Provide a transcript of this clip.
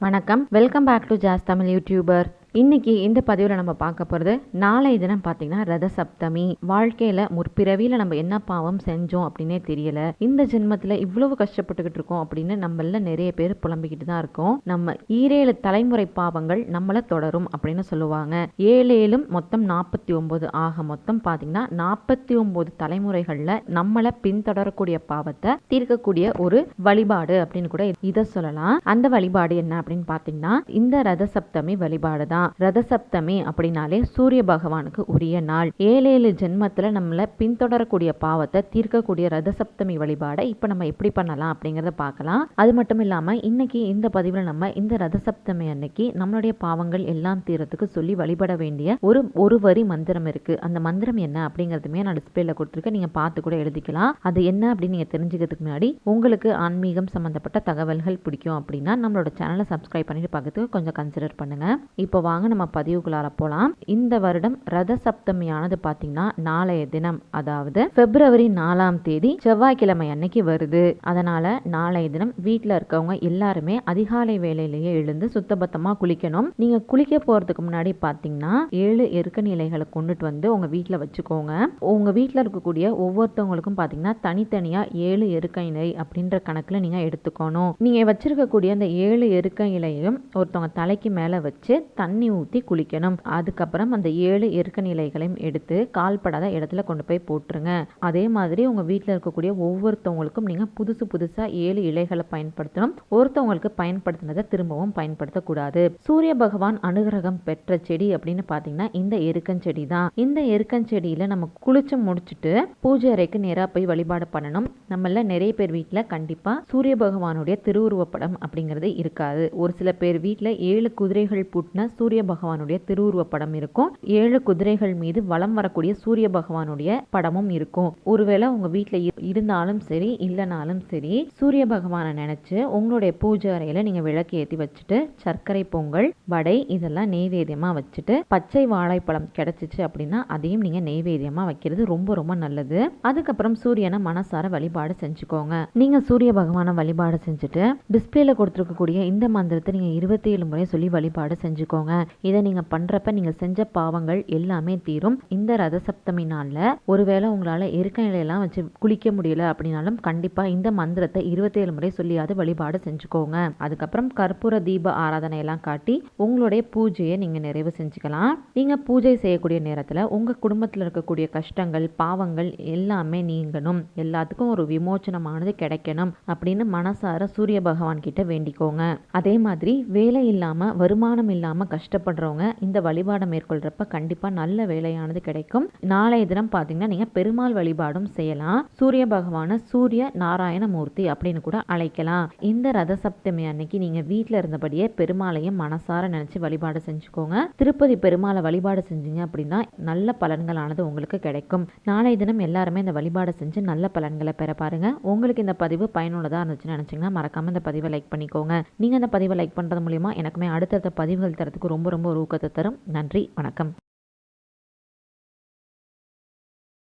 வணக்கம். Welcome back to Jas Tamil YouTuber இன்னைக்கு இந்த பதிவில் நம்ம பார்க்க போகிறது நாளை தினம் பார்த்தீங்கன்னா ரத சப்தமி வாழ்க்கையில் முற்பிறவியில் நம்ம என்ன பாவம் செஞ்சோம் அப்படின்னே தெரியல. இந்த ஜென்மத்தில் இவ்வளவு கஷ்டப்பட்டுக்கிட்டு இருக்கோம் அப்படின்னு நம்மள நிறைய பேர் புலம்பிக்கிட்டு தான் இருக்கோம். நம்ம ஈரேழு தலைமுறை பாவங்கள் நம்மளை தொடரும் அப்படின்னு சொல்லுவாங்க. ஏழு ஏழும் மொத்தம் நாற்பத்தி ஒம்பது ஆக மொத்தம் பார்த்தீங்கன்னா நாற்பத்தி ஒம்பது தலைமுறைகளில் நம்மளை பின்தொடரக்கூடிய பாவத்தை தீர்க்கக்கூடிய ஒரு வழிபாடு அப்படின்னு கூட இதை சொல்லலாம். அந்த வழிபாடு என்ன அப்படின்னு பார்த்தீங்கன்னா இந்த ரத சப்தமி வழிபாடு தான் ரத சப்தமி அப்படின்னாலே சூரிய பகவானுக்கு உரிய நாள். ஏழு ஏழு ஜென்மத்தில் நம்மளை பின்தொடரக்கூடிய பாவத்தை தீர்க்கக்கூடிய ரத சப்தமி வழிபாடை இப்போ நம்ம எப்படி பண்ணலாம் அப்படிங்கிறத பார்க்கலாம். அது மட்டும் இல்லாமல் இன்னைக்கு இந்த பதிவில் நம்ம இந்த ரத சப்தமி அன்னைக்கு நம்மளுடைய பாவங்கள் எல்லாம் தீரத்துக்கு சொல்லி வழிபட வேண்டிய ஒரு ஒரு வரி மந்திரம் இருக்கு. அந்த மந்திரம் என்ன அப்படிங்கிறதுமே நான் டிஸ்பிளேல கொடுத்துருக்கேன். நீங்க பார்த்து கூட எழுதிக்கலாம். அது என்ன அப்படின்னு நீங்க தெரிஞ்சுக்கிறதுக்கு முன்னாடி உங்களுக்கு ஆன்மீகம் சம்பந்தப்பட்ட தகவல்கள் பிடிக்கும் அப்படின்னா நம்மளோட சேனலை சப்ஸ்கிரைப் பண்ணிட்டு பார்க்கறதுக்கு கொஞ்சம் கன்சிடர் பண்ணுங்க. இப்போ வாங்க நம்ம பதிவுக்குள்ளார போகலாம் இந்த வருடம் ரத சப்தமியானது பார்த்தீங்கன்னா நாளைய தினம் அதாவது பிப்ரவரி நாலாம் தேதி செவ்வாய்க்கிழமை அன்னைக்கு வருது. அதனால நாளைய தினம் வீட்டில் இருக்கவங்க எல்லாருமே அதிகாலை வேலையிலேயே எழுந்து சுத்தபத்தமாக குளிக்கணும். நீங்க குளிக்க போறதுக்கு முன்னாடி பார்த்தீங்கன்னா ஏழு எருக்க நிலைகளை கொண்டுட்டு வந்து உங்க வீட்டில் வச்சுக்கோங்க. உங்க வீட்டில் இருக்கக்கூடிய ஒவ்வொருத்தவங்களுக்கும் பார்த்தீங்கன்னா தனித்தனியாக ஏழு எருக்க நிலை அப்படின்ற கணக்கில் நீங்க எடுத்துக்கணும். நீங்க வச்சிருக்கக்கூடிய அந்த ஏழு எருக்க இலையும் ஒருத்தவங்க தலைக்கு மேலே வச்சு தண்ணி ஊற்றி குளிக்கணும். அதுக்கப்புறம் அந்த ஏழு இறுக்க நிலைகளையும் எடுத்து கால்படாத இடத்துல கொண்டு போய் போட்டுருங்க. அதே மாதிரி உங்கள் வீட்டில் இருக்கக்கூடிய ஒவ்வொருத்தவங்களுக்கும் நீங்கள் புதுசு புதுசாக ஏழு இலைகளை பயன்படுத்தணும். ஒருத்தவங்களுக்கு பயன்படுத்தினதை திரும்பவும் பயன்படுத்தக்கூடாது. சூரிய பகவான் அனுகிரகம் பெற்ற செடி அப்படின்னு பார்த்தீங்கன்னா இந்த எருக்கஞ்செடி தான் இந்த எருக்கஞ்செடியில் நம்ம குளிச்சு முடிச்சுட்டு பூஜை அறைக்கு நேராக போய் வழிபாடு பண்ணணும். நம்மள நிறைய பேர் வீட்டில் கண்டிப்பாக சூரிய பகவானுடைய திருவுருவப்படம் அப்படிங்கிறது இருக்காது. ஒரு சில பேர் வீட்டில் ஏழு குதிரைகள் பூட்டின சூரிய சூரிய பகவானுடைய திருவுருவ படம் இருக்கும். ஏழு குதிரைகள் மீது வலம் வரக்கூடிய சூரிய பகவானுடைய படமும் இருக்கும். ஒருவேளை உங்க வீட்டில் இருந்தாலும் சரி இல்லைனாலும் சரி சூரிய பகவானை நினைச்சு உங்களுடைய பூஜை அறையில நீங்க விளக்கு ஏற்றி வச்சுட்டு சர்க்கரை பொங்கல் வடை இதெல்லாம் நெய்வேத்தியமா வச்சுட்டு பச்சை வாழைப்பழம் கிடைச்சிச்சு அப்படின்னா அதையும் நீங்க நெய்வேத்தியமா வைக்கிறது ரொம்ப ரொம்ப நல்லது. அதுக்கப்புறம் சூரியனை மனசார வழிபாடு செஞ்சுக்கோங்க. நீங்க சூரிய பகவானை வழிபாடு செஞ்சுட்டு டிஸ்பிளேல கொடுத்துருக்கக்கூடிய இந்த மந்திரத்தை நீங்க இருபத்தி ஏழு முறை சொல்லி வழிபாடு செஞ்சுக்கோங்க. இதை நீங்கள் பண்ணுறப்ப நீங்கள் செஞ்ச பாவங்கள் எல்லாமே தீரும். இந்த ரத சப்தமி நாளில் ஒருவேளை உங்களால் எருக்க நிலையெல்லாம் வச்சு குளிக்க முடியல அப்படின்னாலும் கண்டிப்பாக இந்த மந்திரத்தை இருபத்தேழு முறை சொல்லியாவது வழிபாடு செஞ்சுக்கோங்க. அதுக்கப்புறம் கற்பூர தீப ஆராதனை எல்லாம் காட்டி உங்களுடைய பூஜையை நீங்கள் நிறைவு செஞ்சுக்கலாம். நீங்கள் பூஜை செய்யக்கூடிய நேரத்தில் உங்கள் குடும்பத்தில் இருக்கக்கூடிய கஷ்டங்கள் பாவங்கள் எல்லாமே நீங்கணும். எல்லாத்துக்கும் ஒரு விமோச்சனமானது கிடைக்கணும் அப்படின்னு மனசார சூரிய பகவான் கிட்ட வேண்டிக்கோங்க. அதே மாதிரி வேலை இல்லாமல் வருமானம் இல்லாமல் கஷ்டப்படுறவங்க இந்த வழிபாடை மேற்கொள்கிறப்ப கண்டிப்பாக நல்ல வேலையானது கிடைக்கும். நாளைய தினம் பார்த்தீங்கன்னா நீங்கள் பெருமாள் வழிபாடும் செய்யலாம். சூரிய பகவான சூரிய நாராயண மூர்த்தி அப்படின்னு கூட அழைக்கலாம். இந்த ரத சப்தமி அன்னைக்கு நீங்கள் வீட்டில் இருந்தபடியே பெருமாளையும் மனசார நினச்சி வழிபாடு செஞ்சுக்கோங்க. திருப்பதி பெருமாளை வழிபாடு செஞ்சீங்க அப்படின்னா நல்ல பலன்களானது உங்களுக்கு கிடைக்கும். நாளைய தினம் எல்லாருமே இந்த வழிபாடு செஞ்சு நல்ல பலன்களை பெற பாருங்க. உங்களுக்கு இந்த பதிவு பயனுள்ளதாக இருந்துச்சுன்னு நினச்சிங்கன்னா மறக்காம இந்த பதிவை லைக் பண்ணிக்கோங்க. நீங்கள் இந்த பதிவை லைக் பண்ணுறது மூலியமா எனக்குமே அடுத்தடுத்த பதிவுகள் தரத்துக்கு ரொம்ப ரொம்ப ஒரு ஊக்கத்தை தரும். நன்றி வணக்கம்.